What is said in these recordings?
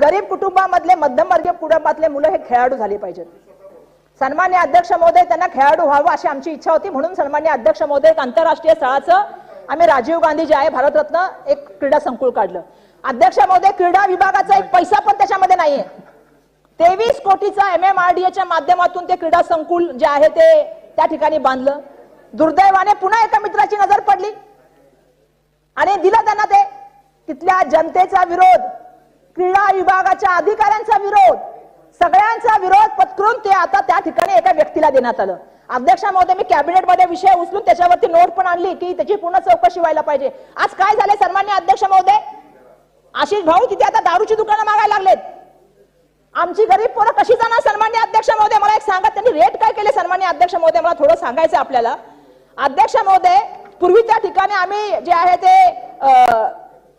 गरीब कुटुंबामधले मध्यमवर्गीय कुटुंबातले मुलं हे खेळाडू झाले पाहिजेत. सन्मान्य अध्यक्ष महोदय त्यांना खेळाडू व्हावं अशी आमची इच्छा होती. म्हणून सन्मान्य अध्यक्ष महोदय एक आंतरराष्ट्रीय स्थळाचं आम्ही राजीव गांधी जे आहे भारतरत्न एक क्रीडा संकुल काढलं. अध्यक्ष महोदय क्रीडा विभागाचा एक पैसा पण त्याच्यामध्ये नाहीये. तेवीस कोटीचा एम एम आर डी एच्या माध्यमातून ते क्रीडा संकुल जे आहे ते त्या ठिकाणी बांधलं. दुर्दैवाने पुन्हा एका मित्राची नजर पडली. आणि दिलं त्यांना ते. तिथल्या जनतेचा विरोध. क्रीडा विभागाच्या अधिकाऱ्यांचा विरोध सगळ्यांचा विरोध पत्करून ते आता त्या ठिकाणी एका व्यक्तीला देण्यात आलं. अध्यक्ष महोदय मी कॅबिनेटमध्ये विषय उचलून त्याच्यावरती नोट पण आणली की त्याची पूर्ण चौकशी व्हायला पाहिजे. आज काय झाले सन्मान्य अध्यक्ष महोदय? आशिष भाऊ तिथे आता दारूची दुकानं मागायला लागलेत. आमची गरीब पोरं कशी जाणार सन्मान्य अध्यक्ष महोदय? मला एक सांगा त्यांनी रेट काय केले सन्मान्य अध्यक्ष महोदय? मला थोडं सांगायचं आपल्याला. अध्यक्ष महोदय पूर्वी त्या ठिकाणी आम्ही जे आहे ते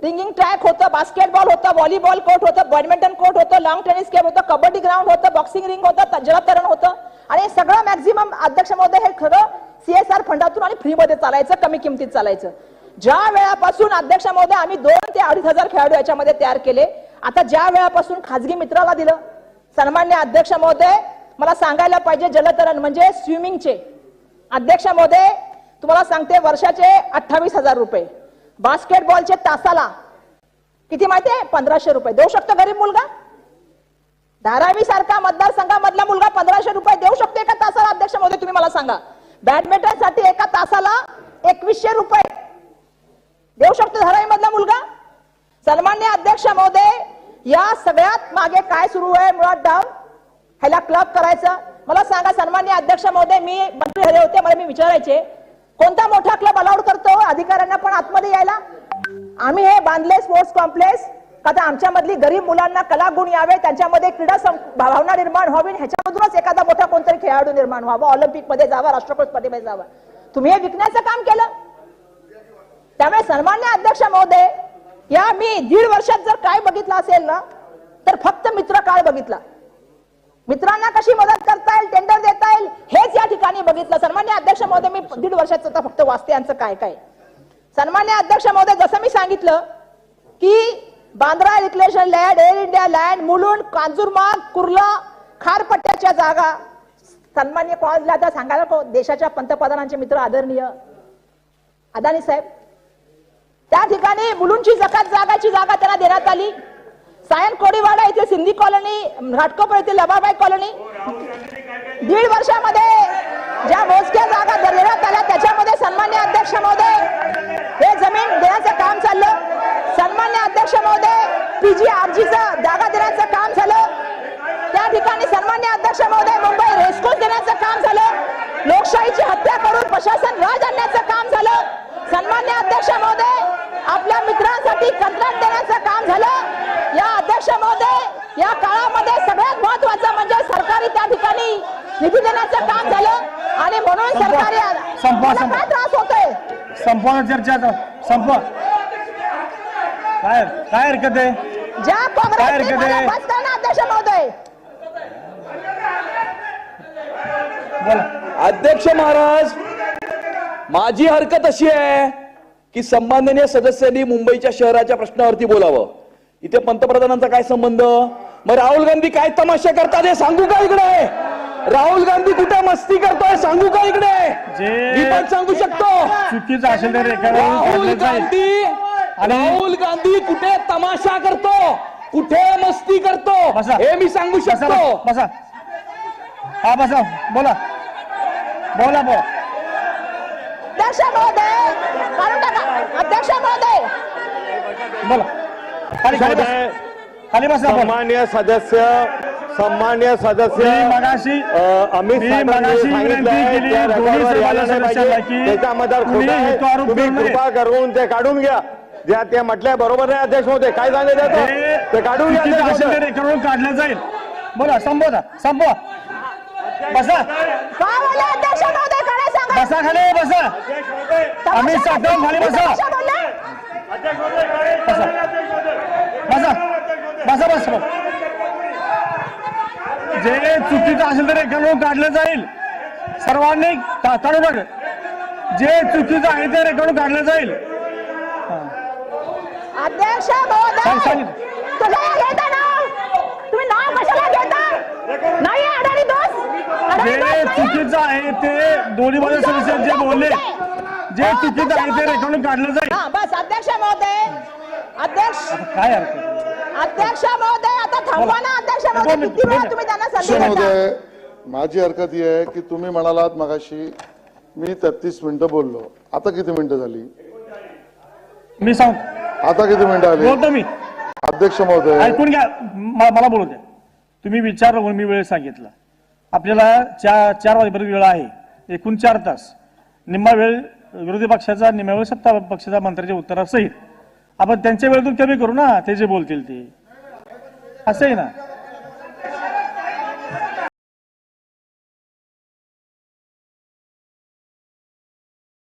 रिंगिंग ट्रॅक होतं बास्केटबॉल होतं व्हॉलीबॉल कोर्ट होतं बॅडमिंटन कोर्ट होतं लॉंग टेनिस गेम होतं कबड्डी ग्राउंड होतं बॉक्सिंग रिंग होतं जलतरण होतं. आणि सगळं मॅक्झिमम अध्यक्ष महोदय हे खरं सीएसआर फंडातून आणि फ्रीमध्ये चालायचं कमी किमतीत चालायचं. ज्या वेळापासून अध्यक्ष महोदय आम्ही दोन ते अडीच हजार खेळाडू याच्यामध्ये तयार केले आता ज्या वेळापासून खाजगी मित्राला दिलं सन्मान्य अध्यक्ष महोदय मला सांगायला पाहिजे जलतरण म्हणजे स्विमिंगचे अध्यक्ष महोदय तुम्हाला सांगते वर्षाचे अठ्ठावीस हजार रुपये. बास्केटबॉलचे तासाला. किती माहितीये? पंधराशे रुपये. देऊ शकतो गरीब मुलगा? धारावी सारखा मतदारसंघामधला मुलगा पंधराशे रुपये देऊ शकतो एका तासाला? अध्यक्ष महोदय तुम्ही मला सांगा. बॅडमिंटनसाठी एका तासाला एकवीसशे रुपये. देऊ शकतो धारावी मधला मुलगा? सन्मान्य अध्यक्ष महोदय या सगळ्यात मागे काय सुरू आहे मुळात डाव? ह्याला क्लब करायचं. मला सांगा सन्मान्य अध्यक्ष महोदय मी मंत्री झाले होते मला मी विचारायचे. कोणता मोठा क्लब अलाउड करतो? अधिकाऱ्यांना पण आतमध्ये यायला? आम्ही हे बांधले स्पोर्ट्स कॉम्प्लेक्स आता आमच्यामधली आमच्या मधली गरीब मुलांना कला गुण यावे त्यांच्यामध्ये क्रीडा भावना निर्माण व्हावी ह्याच्यामधूनच एखादा मोठा कोणतरी खेळाडू निर्माण व्हावा. ऑलिम्पिकमध्ये जावा राष्ट्रपती स्पर्धेमध्ये जावा. तुम्ही हे विकण्याचं काम केलं? त्यामुळे सन्मान्य अध्यक्ष महोदय या मी दीड वर्षात जर काय बघितलं असेल ना तर फक्त मित्र काळ बघितला. मित्रांना कशी मदत करता येईल टेंडर देता येईल हेच या ठिकाणी बघितलं. सन्मान्य अध्यक्ष महोदय मी दीड वर्षाचं आता फक्त वाचते यांचं काय काय. सन्मान्य अध्यक्ष महोदय जसं मी सांगितलं की Bandra reclamation land Air India land Mulund Kanjurmarg Kurla खारपट्ट्याच्या जागा. सन्मान्य कॉलला आता सांगायला को- देशाच्या पंतप्रधानांचे मित्र आदरणीय अदानी साहेब. त्या ठिकाणी मुलुंडची जकात जागाची जागा त्यांना देण्यात आली. सायन कोडीवाडा येथे सिंधी कॉलनी घाटकोपर येथील लबाबाई कॉलनी. दीड वर्षामध्ये ज्या मोजक्या जागा देण्यात आल्या त्याच्यामध्ये सन्मान्य अध्यक्ष महोदय हे जमीन देण्याचं काम चाललं. सन्मान्य अध्यक्ष महोदय पीजी आरजीचं जागा देण्याचं काम झालं. त्या ठिकाणी सन्मान्य अध्यक्ष महोदय मुंबई रेस्कोस देण्याचं काम झालं. लोकशाहीची हत्या करून प्रशासन राज आणण्याचं काम झालं सन्मान्य अध्यक्ष महोदय आपल्या मित्रांसाठी कंत्राट देण्याचं काम झालं या अध्यक्ष महोदय या काळामध्ये सगळ्यात महत्वाचं म्हणजे सरकारी त्या ठिकाणी निधी देण्याचं काम झालं आणि म्हणून. सरकारी संपवा. काय त्रास होतोय? संपवा चर्चा संपवा. काय काय हरकत आहे? ज्या काय हरकत आहे? अध्यक्ष महोदय. बोला. अध्यक्ष महाराज माझी हरकत अशी आहे की सन्माननीय सदस्यांनी मुंबईच्या शहराच्या प्रश्नावरती बोलावं. इथे पंतप्रधानांचा काय संबंध? मग राहुल गांधी काय तमाशा करतात हे सांगू का इकडे? राहुल गांधी कुठे मस्ती करतोय सांगू का इकडे? मी पण सांगू शकतो. चुकीचं असेल तर राहुल गांधी आणि- राहुल गांधी कुठे तमाशा करतो? कुठे मस्ती करतो. हे मी सांगू शकतो. बसा. हा बसा. बोला. बोला बोला. अध्यक्ष महोदय अध्यक्ष महोदय. बोला. खाली बसा. सन्मान्य सदस्य सन्मान्य सदस्य अमित. कृपा करून ते काढून घ्या. ज्या ते म्हटलंय बरोबर नाही अध्यक्ष होते. काय सांगितलं ते काढून घ्या. रेखावरून काढलं जाईल. बोला संपवा संपवा. बसा. बसा खाली बसा. अमित साठम खाली बसा. बसा. बसा. बसा बसा. जे चुकीचं असेल तर एका लोक काढलं जाईल. सर्वांनी बघ. जे चुकीचं आहे ते रेकॉर्ड काढलं जाईल. अध्यक्ष तुम्ही चुकीचं आहे ते दोन्ही माझ्या सदस्य जे बोलले. जे चुकीचं आहे ते रेकॉर्डिंग काढलं जाईल. हा बस अध्यक्ष महोदय. अध्यक्ष काय अर्थ? अध्यक्ष महोदय आता थांबवा ना अध्यक्ष महोदय. मिनिट, किती वेळा दोन तुम्ही त्यांना संधी अध्यक्ष देता? महोदय माझी हरकत ही आहे की तुम्ही म्हणालात मगाशी मी तेहतीस मिनिटं बोललो. आता किती मिनिटं झाली? मी सांगतो आता किती मिनिटं आली? बोलतो मी. अध्यक्ष महोदय. ऐकून घ्या म- मला बोलू द्या. तुम्ही विचारलं म्हणून मी वेळ सांगितला. आपल्याला चार चार वाजेपर्यंत वेळ आहे. एकूण चार तास. निम्मा वेळ विरोधी पक्षाचा निम्मा सत्ता पक्षाच्या मंत्र्याच्या उत्तरासहित आपण त्यांच्या वेळेतून कमी करू ना ते जे बोलतील ते. असं आहे ना?